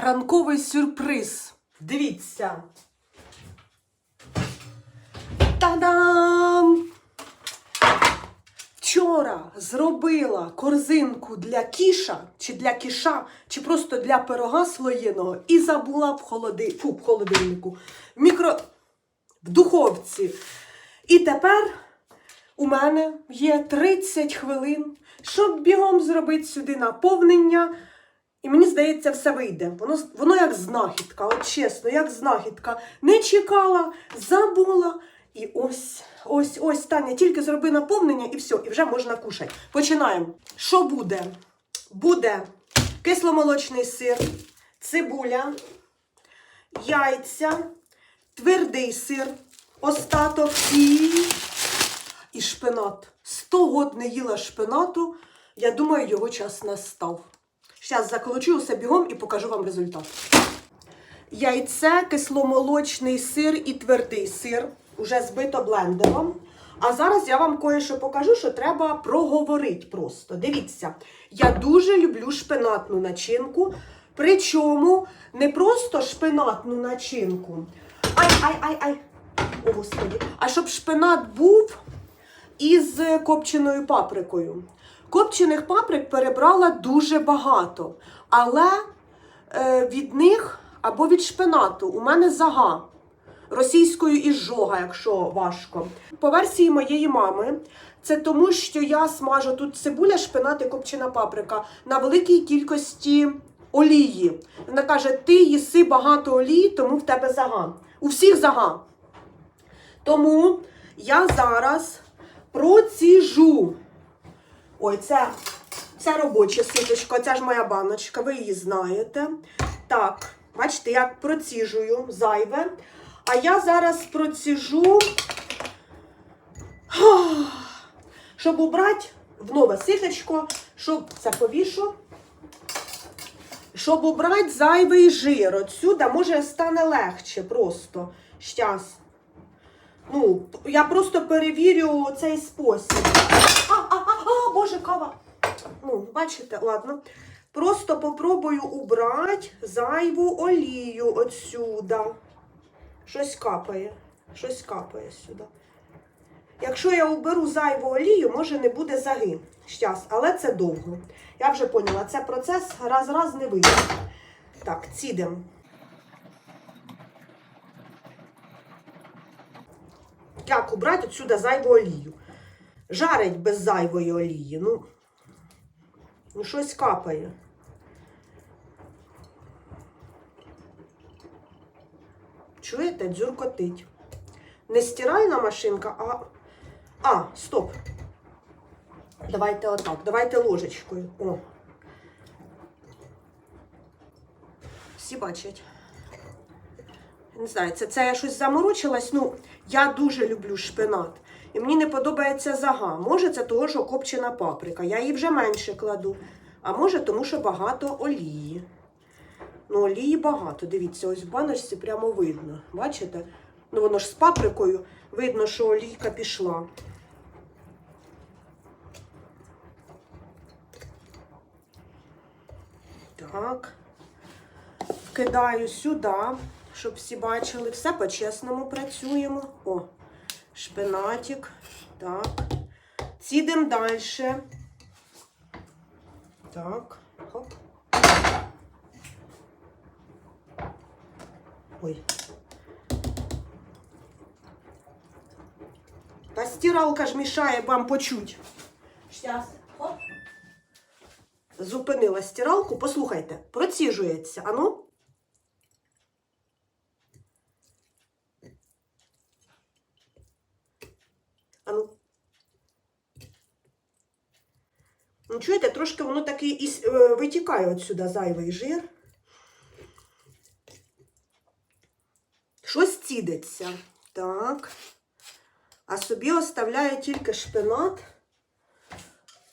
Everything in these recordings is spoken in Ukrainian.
ранковий сюрприз. Дивіться. Та-дам! Вчора зробила корзинку для кіша, чи для кіша, чи просто для пирога слоєного і забула в, холоди... Фу, в холодильнику, в мікро... в духовці. І тепер у мене є 30 хвилин, щоб бігом зробити сюди наповнення. І мені здається, все вийде. Воно, воно як знахідка, от чесно, як знахідка. Не чекала, забула. І ось, ось, ось, Таня, тільки зроби наповнення і все, і вже можна кушати. Починаємо. Що буде? Буде кисломолочний сир, цибуля, яйця, твердий сир, остаток і, і шпинат. Сто год не їла шпинату. Я думаю, його час настав. Зараз заколочу усе бігом і покажу вам результат. Яйце, кисломолочний сир і твердий сир. Уже збито блендером. А зараз я вам кое-що покажу, що треба проговорити просто. Дивіться, я дуже люблю шпинатну начинку. Причому не просто шпинатну начинку. Ай-ай-ай-ай. О, Господі. А щоб шпинат був із копченою паприкою. Копчених паприк перебрала дуже багато, але е, від них або від шпинату у мене зага. Російською іжога, якщо важко. По версії моєї мами, це тому, що я смажу тут цибуля, шпинат і копчена паприка на великій кількості олії. Вона каже: ти їси багато олії, тому в тебе зага. У всіх зага. Тому я зараз проціжу. Ой, це, це робоча ситочка, це ж моя баночка, ви її знаєте. Так, бачите, як проціжую зайве. А я зараз проціжу, щоб убрати в нове ситочко, щоб це повішу, щоб убрати зайвий жир. Отсюда, може, стане легше просто. Щас. Ну, я просто перевірю цей спосіб. Боже, кава. Ну, бачите, ладно. Просто попробую убрати зайву олію отсюда. Щось капає. Щось капає сюди. Якщо я уберу зайву олію, може не буде заги. Щас, але це довго. Я вже поняла, це процес раз-раз не вийде. Так, цідемо. Як убрати отсюда зайву олію? Жарить без зайвої олії. Ну, ну щось капає. Чуєте, дзюркотить. Не стиральна машинка, а. А, стоп. Давайте отак. Давайте ложечкою. О. Всі бачать. Не знаю, це, це я щось заморочилась. Ну, я дуже люблю шпинат. І мені не подобається зага. Може, це того, що копчена паприка. Я її вже менше кладу. А може, тому що багато олії. Ну, олії багато. Дивіться, ось в баночці прямо видно. Бачите? Ну, воно ж з паприкою видно, що олійка пішла. Так. Вкидаю сюди, щоб всі бачили. Все по-чесному працюємо. О, шпинатик. Так. Цідемо далі. Так. Хоп. Ой. Та стиралка ж мішає вам почуть. Щас. Хоп. Зупинила стиралку. Послухайте, проціжується. Ану. Ну, чуєте, трошки воно таки і е, витікає отсюда зайвий жир. Щось цідиться. Так. А собі оставляю тільки шпинат.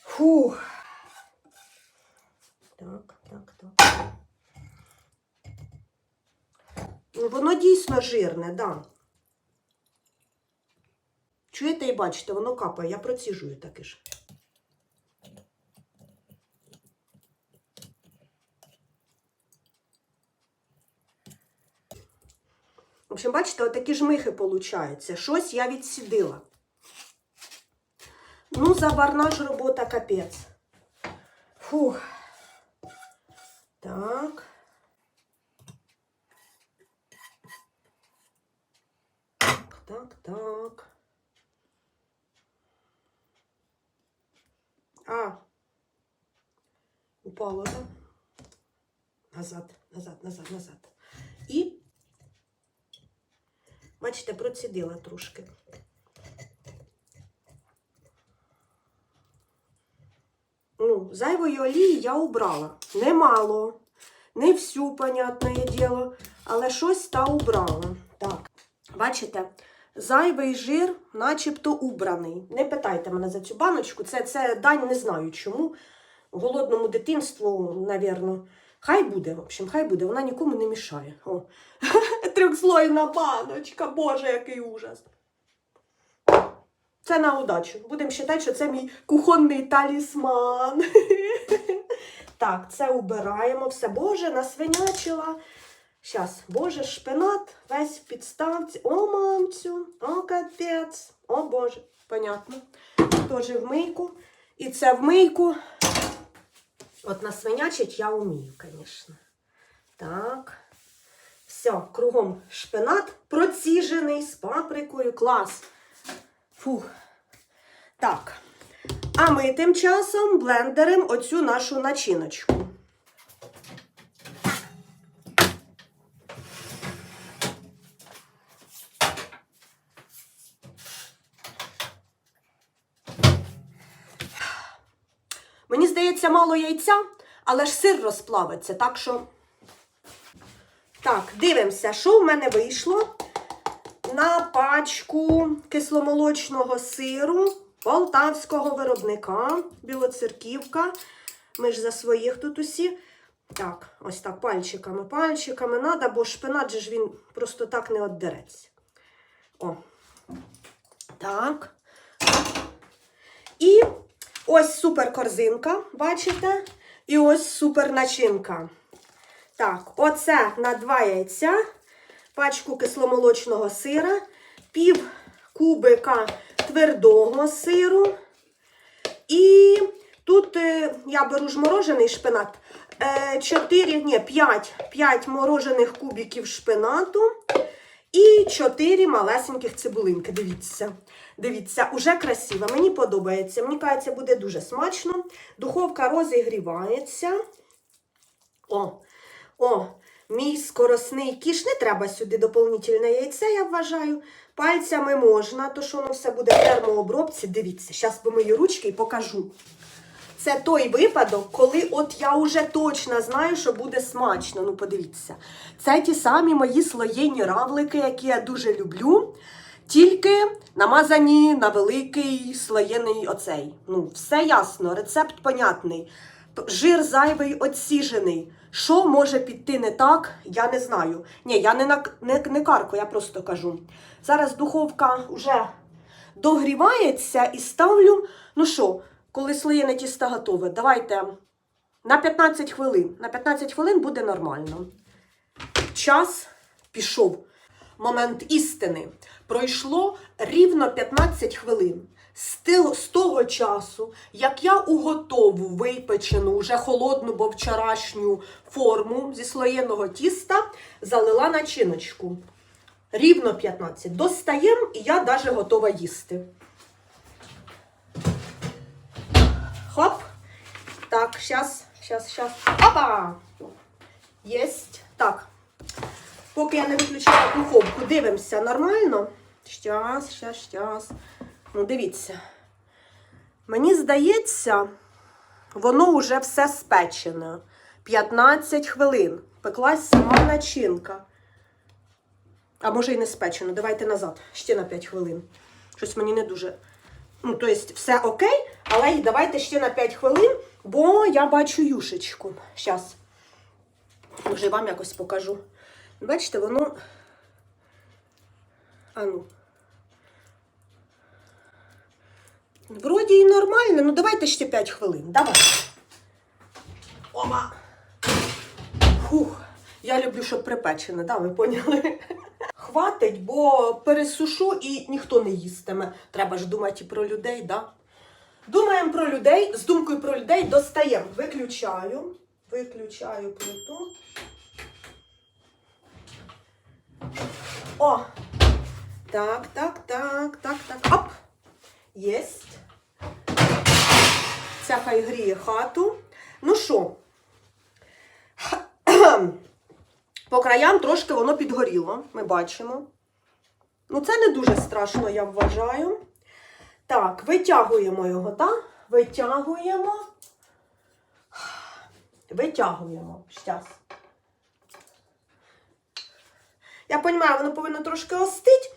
Фух. Так, так, так. Ну, Воно дійсно жирне, так. Да. Чуєте і бачите, воно капає. Я проціжую таки ж. общем, бачите, отакі жмихи получаються. Щось я відсідила. Ну, заварна ж робота капець. Фух. Так. Так, так. А. Упало, да? Назад, назад, назад, назад. Бачите, процідила трошки. Ну, зайвої олії я убрала. Немало. Не всю, понятне діло, але щось та убрала. Так, бачите, зайвий жир начебто убраний. Не питайте мене за цю баночку. Це, це дань не знаю чому. Голодному дитинству, навірно. Хай буде, в общем, хай буде, вона нікому не мішає. О. Трьохслойна баночка, боже, який ужас. Це на удачу. Будемо вважати, що це мій кухонний талісман. Так, це убираємо. Все, Боже, насвинячила. Щас, Боже, шпинат весь в підставці. О, мамцю, о, капець. О, Боже, понятно. Теж в мийку. І це в мийку. От насвинячить я вмію, звісно. Так. Все, кругом шпинат проціжений з паприкою. Клас. Фух. Так. А ми тим часом блендером оцю нашу начиночку. Мені здається, мало яйця, але ж сир розплавиться, так що. Так, дивимося, що в мене вийшло на пачку кисломолочного сиру полтавського виробника Білоцерківка. Ми ж за своїх тут усі. Так, ось так, пальчиками, пальчиками треба, бо шпинат же ж він просто так не віддереться. О. Так. І ось супер корзинка, бачите? І ось супер начинка. Так, оце на два яйця, пачку кисломолочного сира, пів кубика твердого сиру. І тут е, я беру ж морожений шпинат. Е, 4, ні, 5, 5 морожених кубиків шпинату. І 4 малесеньких цибулинки. Дивіться. Дивіться, уже красиво. Мені подобається. Мені кажеться, буде дуже смачно. Духовка розігрівається. О, о, мій скоросний кіш. Не треба сюди доповнительне яйце, я вважаю. Пальцями можна, то що воно все буде в термообробці. Дивіться, зараз помию ручки і покажу. Це той випадок, коли от я вже точно знаю, що буде смачно. Ну, подивіться. Це ті самі мої слоєні равлики, які я дуже люблю. Тільки намазані на великий слоєний оцей. Ну, все ясно, рецепт понятний. Жир зайвий отсіжений. Що може піти не так, я не знаю. Ні, я не, на, не, не карку, я просто кажу. Зараз духовка вже догрівається і ставлю. Ну що, коли слоєне тісто готове, давайте на 15 хвилин. На 15 хвилин буде нормально. Час пішов. Момент істини. Пройшло рівно 15 хвилин. З того часу, як я у готову випечену, вже холодну, бо вчорашню форму зі слоєного тіста залила начиночку. Рівно 15. Достаємо, і я навіть готова їсти. Хоп. Так, сейчас, сейчас, сейчас. Опа! Єсть. Так. Поки я не виключала духовку, дивимося нормально. Щас, щас, щас. Ну, дивіться. Мені здається, воно вже все спечене. 15 хвилин. Пеклась сама начинка. А може і не спечено. Давайте назад. Ще на 5 хвилин. Щось мені не дуже. Ну, тобто, все окей, але й давайте ще на 5 хвилин, бо я бачу юшечку. Щас. Може, вам якось покажу. Бачите, воно. А ну. Вроді і нормально, ну давайте ще 5 хвилин. Давай. Ома. Фух. Я люблю, щоб припечене, да, ви поняли? хватить, бо пересушу і ніхто не їстиме. Треба ж думати і про людей, да? Думаємо про людей, з думкою про людей достаємо. Виключаю, виключаю плиту. О! Так, так, так, так, так. Оп! Єсть. Ця хай гріє хату. Ну що? По краям трошки воно підгоріло, ми бачимо. Ну, це не дуже страшно, я вважаю. Так, витягуємо його, так? Витягуємо. Витягуємо. Щас. Я розумію, воно повинно трошки остити,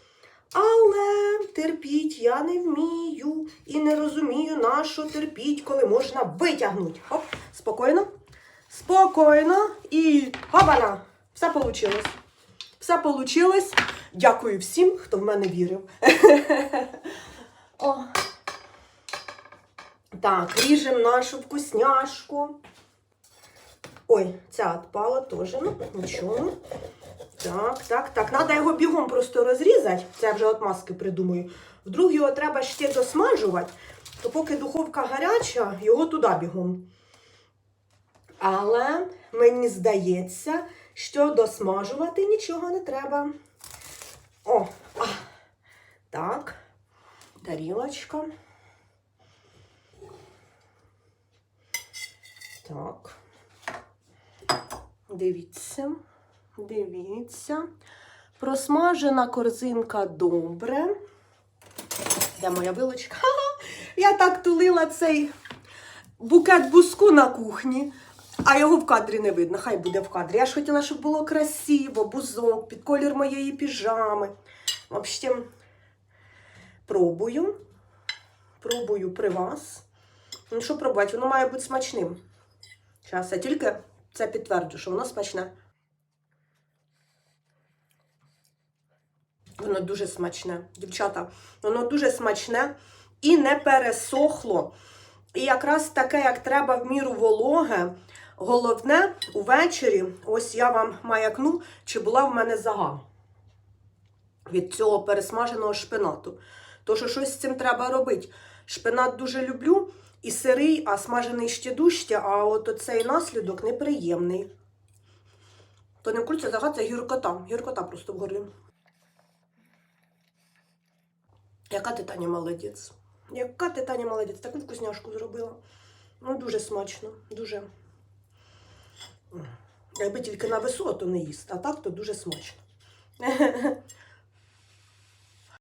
але терпіть я не вмію і не розумію, на що терпіть, коли можна витягнути. Оп, спокійно. Спокійно і хабана. Все вийшло. Все вийшло. Дякую всім, хто в мене вірив. О. Так, ріжемо нашу вкусняшку. Ой, ця відпала теж. Ну, нічого. Так, так, так. Треба його бігом просто розрізати. Це я вже от маски придумаю. Вдруг його треба ще досмажувати, то поки духовка гаряча, його туди бігом. Але мені здається, що досмажувати нічого не треба. О, а, так, тарілочка. Так. Дивіться, дивіться. Просмажена корзинка добре. Де моя вилочка? Ха-ха! Я так тулила цей букет буску на кухні, а його в кадрі не видно. Хай буде в кадрі. Я ж хотіла, щоб було красиво, бузок, під колір моєї піжами. В общем, пробую. Пробую при вас. Ну, що пробувати? Воно має бути смачним. Зараз я тільки це підтверджу, що воно смачне. Воно дуже смачне, дівчата. Воно дуже смачне і не пересохло. І якраз таке, як треба в міру вологе. Головне, увечері, ось я вам маякну, чи була в мене зага від цього пересмаженого шпинату. То що щось з цим треба робити. Шпинат дуже люблю, і сирий, а смажений ще дужче, а от оцей наслідок неприємний. То не курця зага, це гіркота. Гіркота просто в горлі. Яка ти Таня молодець? Яка ти Таня молодець? Таку вкусняшку зробила. Ну, дуже смачно, дуже. Якби тільки на висоту не їсти, а так то дуже смачно.